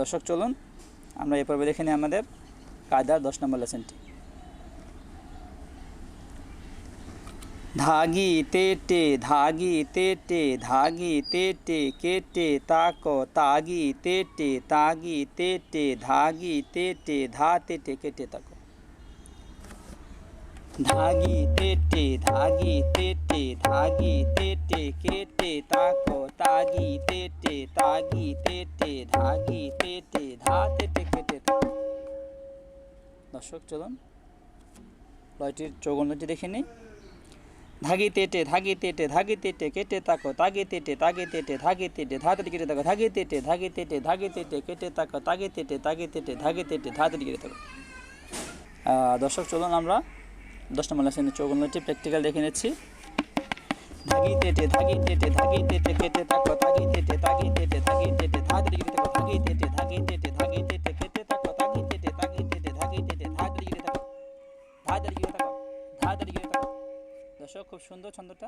দর্শক, চলুন, আমরা এই পর্বে দেখে নিই আমাদের কায়দার দশ নম্বর লেসনটি। ধাগি, তেটে ধাগি তেটে ধাগি, তেটে, কেটে, তাকো, তাগি, তেটে তাগি, তেটে, ধাগি, তেটে, ধা, তেটে, কেটে, তাকো। ধাগি, তেটে, ধাগি তেটে ধাগি তেটে কেটে তাকো তাগি তেটে তাগি তেটে ধাগি তেটে ধা তেটে কেটে দর্শক চলুন লয়টির চৌগন্নটি দেখে নিই ধাগি তেটে ধাগি তেটে ধাগি তেটে কেটে তাকো তাগি তেটে তাগি তেটে ধাগি তেটে ধাতরি কেটে তাকো ধাগি তেটে ধাগি তেটে ধাগি তেটে কেটে তাকো তাগি তেটে তাগি তেটে ধাগি তেটে ধাতরি কেটে তাকো দর্শক চলুন আমরা দশ নম্বর লেসনের চৌগন্নটি প্র্যাকটিক্যাল দেখে নিচ্ছি ধাগি তেটে ধাগি তেটে ধাগি তেটে কেটে তাকো তাগি তেটে তাগি তেটে ধাগি তেটে ধাতরি কেটে তাকো ধাগি তেটে ধাগি তেটে ধাগি তেটে কেটে তাকো তাগি তেটে তাগি তেটে ধাগি তেটে ধাতরি কেটে তাকো ধাতরি কেটে তাকো ধাতরি কেটে তাকো দর্শক খুব সুন্দর ছন্দটা